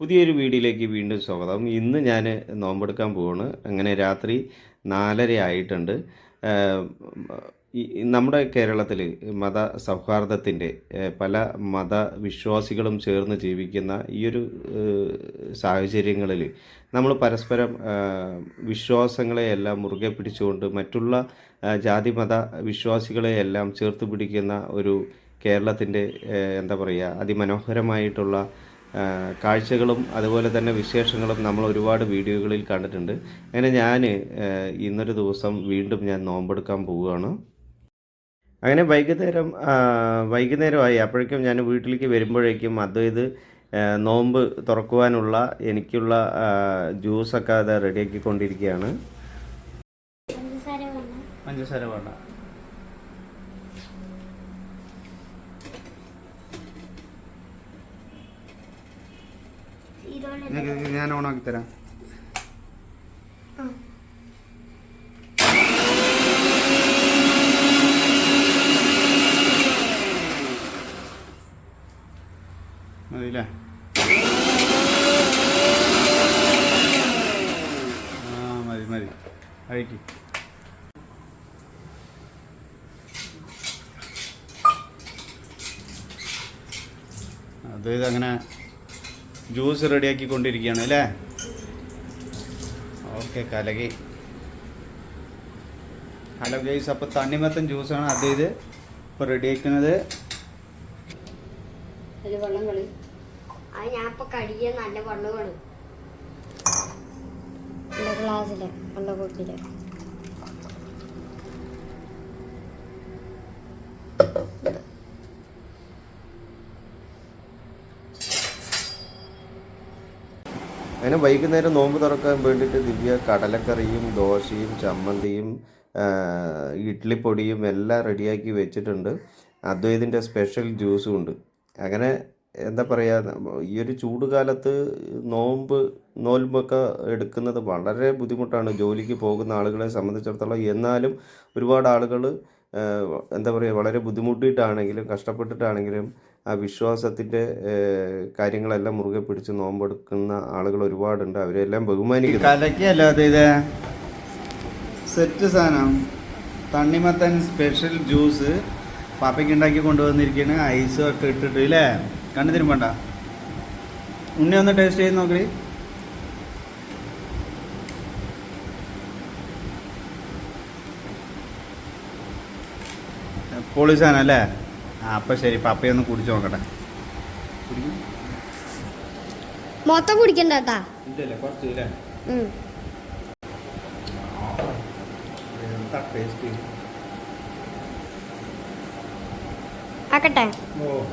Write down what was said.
പുതിയൊരു വീഡിയോയിലേക്ക് വീണ്ടും സ്വാഗതം. ഇന്ന് ഞാൻ നോമ്പെടുക്കാൻ പോവാണ്. അങ്ങനെ രാത്രി നാലര ആയിട്ടുണ്ട്. നമ്മുടെ കേരളത്തിൽ മത സൗഹാർദ്ദത്തിന്റെ പല മതവിശ്വാസികളും ചേർന്ന് ജീവിക്കുന്ന ഈ ഒരു സാഹചര്യങ്ങളിൽ നമ്മൾ പരസ്പരം വിശ്വാസങ്ങളെയെല്ലാം മുറുകെ പിടിച്ചുകൊണ്ട് മറ്റുള്ള ഏഹ് ജാതി മത വിശ്വാസികളെയെല്ലാം ചേർത്ത് പിടിക്കുന്ന ഒരു കേരളത്തിന്റെ എന്താ പറയുക അതിമനോഹരമായിട്ടുള്ള കാഴ്ചകളും അതുപോലെ തന്നെ വിശേഷങ്ങളും നമ്മൾ ഒരുപാട് വീഡിയോകളിൽ കണ്ടിട്ടുണ്ട്. അങ്ങനെ ഞാൻ ഇന്നൊരു ദിവസം വീണ്ടും ഞാൻ നോമ്പെടുക്കാൻ പോവുകയാണ്. അങ്ങനെ വൈകുന്നേരം വൈകുന്നേരമായി. അപ്പോഴേക്കും ഞാൻ വീട്ടിലേക്ക് വരുമ്പോഴേക്കും അദ്വൈത് നോമ്പ് തുറക്കുവാനുള്ള എനിക്കുള്ള ജ്യൂസൊക്കെ അത് റെഡിയാക്കിക്കൊണ്ടിരിക്കുകയാണ്. പഞ്ചസാര വേണം. പഞ്ചസാര വേണ്ട ഈരോടെ ഞാൻ ഓണാക്കി തരാം. മതിയില്ലേ? ആ മതി മതി. അഴിക്ക്. അത് ഇതങ്ങനെ ജ്യൂസ് റെഡിയാക്കി കൊണ്ടിരിക്കുകയാണ് അല്ലേ? ഓക്കെ കലകി. ഹലോ ഗൈസ് അപ്പോൾ തണ്ണിമത്തൻ ജ്യൂസാണ് അത് ഇത് ഇപ്പോൾ റെഡിയാക്കുന്നത്. വെള്ളം കളി. അത് ഞാൻ ഇപ്പൊ കടിയ നല്ല വെള്ളം കളി. ഗ്ലാസ്സിലെ വെള്ളം കുപ്പിയിൽ അങ്ങനെ വൈകുന്നേരം നോമ്പ് തുറക്കാൻ വേണ്ടിയിട്ട് ദിവ്യ കടലക്കറിയും ദോശയും ചമ്മന്തിയും ഇഡ്ലിപ്പൊടിയും എല്ലാം റെഡിയാക്കി വെച്ചിട്ടുണ്ട്. അദ്വൈതിന്റെ സ്പെഷ്യൽ ജ്യൂസും ഉണ്ട്. അങ്ങനെ എന്താ പറയുക ഈ ഒരു ചൂട് കാലത്ത് നോമ്പ് നോൽമ്പൊക്കെ എടുക്കുന്നത് വളരെ ബുദ്ധിമുട്ടാണ്. ജോലിക്ക് പോകുന്ന ആളുകളെ സംബന്ധിച്ചിടത്തോളം എന്നാലും ഒരുപാട് ആളുകൾ എന്താ പറയുക വളരെ ബുദ്ധിമുട്ടിയിട്ടാണെങ്കിലും കഷ്ടപ്പെട്ടിട്ടാണെങ്കിലും ആ വിശ്വാസത്തിന്റെ കാര്യങ്ങളെല്ലാം മുറുകെ പിടിച്ച് നോമ്പെടുക്കുന്ന ആളുകൾ ഒരുപാടുണ്ട്. അവരെല്ലാം ബഹുമാനിക്കുന്നു. കലക്കല്ലാതെ ഇത് സെറ്റ് സാധനം. തണ്ണിമത്തൻ സ്പെഷ്യൽ ജ്യൂസ് പാപ്പയ്ക്ക് ഉണ്ടാക്കി കൊണ്ടുവന്നിരിക്കുകയാണ് ഐസും ഒക്കെ ഇട്ടിട്ട് ഇല്ലേ? കണ്ണു തിരുമ്പണ്ട. ഉണ്ണി ഒന്ന് ടേസ്റ്റ് ചെയ്ത് നോക്കി. പൊളി അല്ലേ? അപ്പം ശരി പപ്പയൊന്ന് കുടിച്ചു നോക്കട്ടെ. കുടിക്കും? മൊത്തം കുടിക്കണ്ട കേട്ടാ. ആക്കട്ടെ. ഓ.